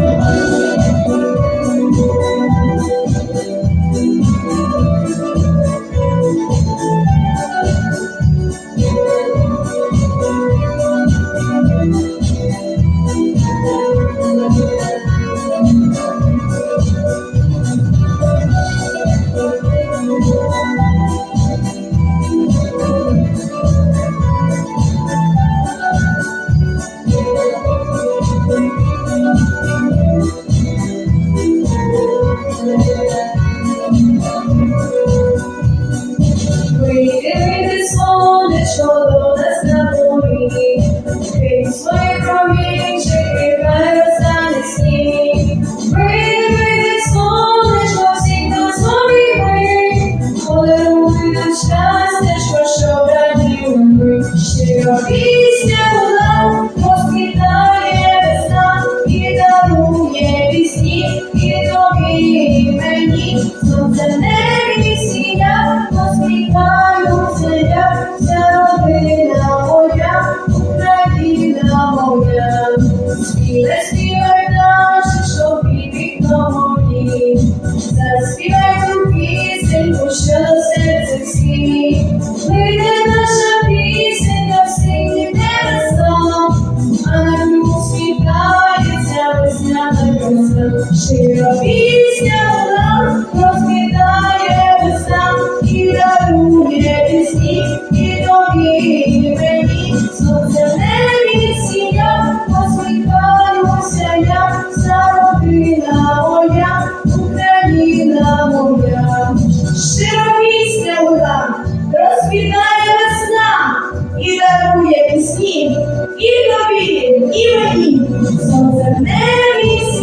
Oh. Щиро пісня луна, розквітає весна, і дарує пісні, і тобі, і мені. Сонце небі сія, посміхаюся я, вся родина моя, Україна моя. Співай, співай наше, що під вікном мої. Заспівай краса. Пісня вона розквітає весна і дарує пісні, і тобі, і мені. Сонце в небі сія, посміхаюся я, вся родина моя, Україна моя. Щира пісня вона розквітає весна і дарує пісні, і тобі, і мені. Сонце в небі